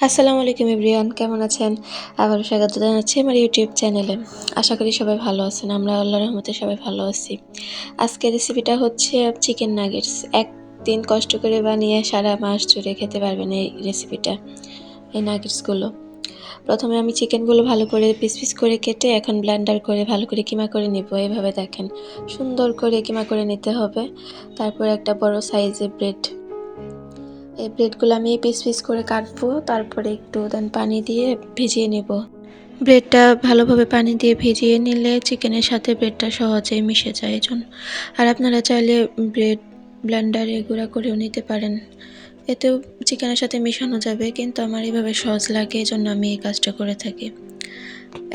আসসালামু আলাইকুম ইব্রিয়ান কেমন আছেন? আবারও স্বাগত জানাচ্ছি আমার ইউটিউব চ্যানেলে। আশা করি সবাই ভালো আছেন, আমরা আল্লাহ রহমতে সবাই ভালো আছি। আজকের রেসিপিটা হচ্ছে চিকেন নাগেটস একদিন কষ্ট করে বানিয়ে সারা মাস জুড়ে খেতে পারবেন এই রেসিপিটা এই নাগেটসগুলো প্রথমে আমি চিকেনগুলো ভালো করে পিস পিস করে কেটে এখন ব্লেন্ডার করে ভালো করে কিমা করে নেব, এভাবে দেখেন। সুন্দর করে কিমা করে নিতে হবে। তারপর একটা বড় সাইজের ব্রেড এই ব্রেডগুলো আমি পিস পিস করে কাটবো, তারপরে একটু দেন পানি দিয়ে ভিজিয়ে নেব। ব্রেডটা ভালোভাবে পানি দিয়ে ভিজিয়ে নিলে চিকেনের সাথে ব্রেডটা সহজেই মিশে যায় এই জন্য আর আপনারা চাইলে ব্রেড ব্লেন্ডারে গুঁড়া করেও নিতে পারেন। এতেও চিকেনের সাথে মেশানো যাবে, কিন্তু আমার এইভাবে সহজ লাগে এই জন্য আমি এই কাজটা করে থাকি।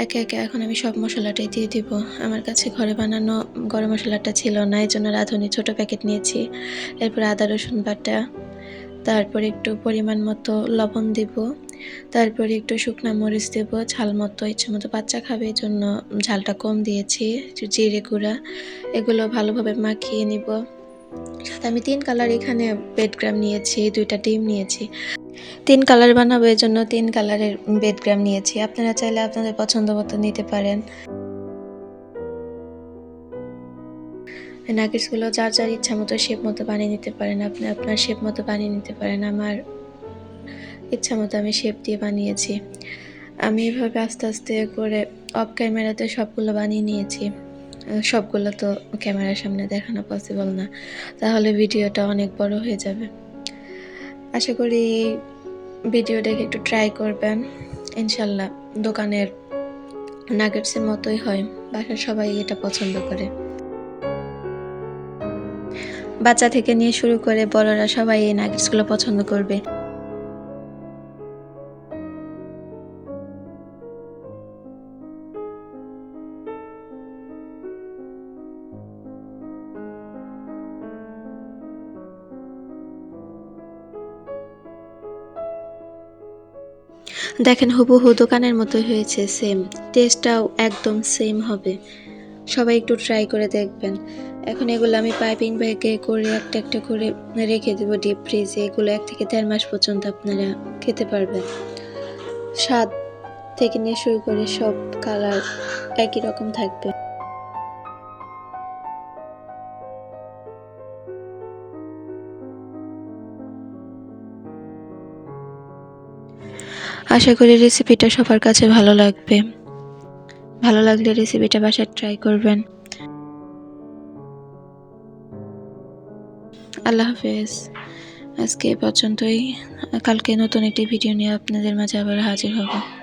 একে একে এখন আমি সব মশলাটাই দিয়ে দিব। আমার কাছে ঘরে বানানো গরম মশলাটা ছিল না এই জন্য রাঁধুনি ছোটো প্যাকেট নিয়েছি। এরপর আদা, রসুন বাটা তারপর একটু পরিমাণ মতো লবণ দেব, তারপরে একটু শুকনো মরিচ দেব, ঝাল মতো, ইচ্ছে মতো বাচ্চা খাবে জন্য ঝালটা কম দিয়েছি, একটু জিরে গুঁড়া, এগুলো ভালোভাবে মাখিয়ে নিব। আমি তিন কালার এখানে বেডগ্রাম নিয়েছি, দুইটা ডিম নিয়েছি। তিন কালার বানাবো এর জন্য তিন কালারের বেডগ্রাম নিয়েছি। আপনারা চাইলে আপনাদের পছন্দ মতো নিতে পারেন। নাগেটসগুলো যার যার ইচ্ছা মতো শেপ মতো বানিয়ে নিতে পারেন, আপনি আপনার শেপ মতো বানিয়ে নিতে পারেন, আমার ইচ্ছা মতো আমি শেপ দিয়ে বানিয়েছি। আমি এভাবে আস্তে আস্তে করে অফ ক্যামেরাতে সবগুলো বানিয়ে নিয়েছি। সবগুলো তো ক্যামেরার সামনে দেখানো পসিবল না। তাহলে ভিডিওটা অনেক বড় হয়ে যাবে। আশা করি ভিডিও দেখে একটু ট্রাই করবেন। ইনশাল্লাহ দোকানের নাগেটসের মতোই হয়। বাসার সবাই এটা পছন্দ করে। বাচ্চা থেকে নিয়ে শুরু করে বড়রা সবাই এই নাগেটসগুলো পছন্দ করবে। দেখেন, হুবহু দোকানের মতো হয়েছে সেম টেস্টটাও একদম সেম হবে। সবাই একটু ট্রাই করে দেখবেন। এখন এগুলো আমি পাইপিং ব্যাগে করে একটা একটা করে রেখে দেবো ডিপ ফ্রিজে এগুলো এক থেকে দেড় মাস পর্যন্ত আপনারা খেতে পারবেন। স্বাদ থেকে নিয়ে শুরু করে সব কালার একই রকম থাকবে। আশা করি রেসিপিটা সবার কাছে ভালো লাগবে। ভালো লাগলে রেসিপিটা বাসায় ট্রাই করবেন। আল্লাহ হাফেজ। আজকে এ পর্যন্তই। কালকে নতুন একটি ভিডিও নিয়ে আপনাদের মাঝে আবার হাজির হব।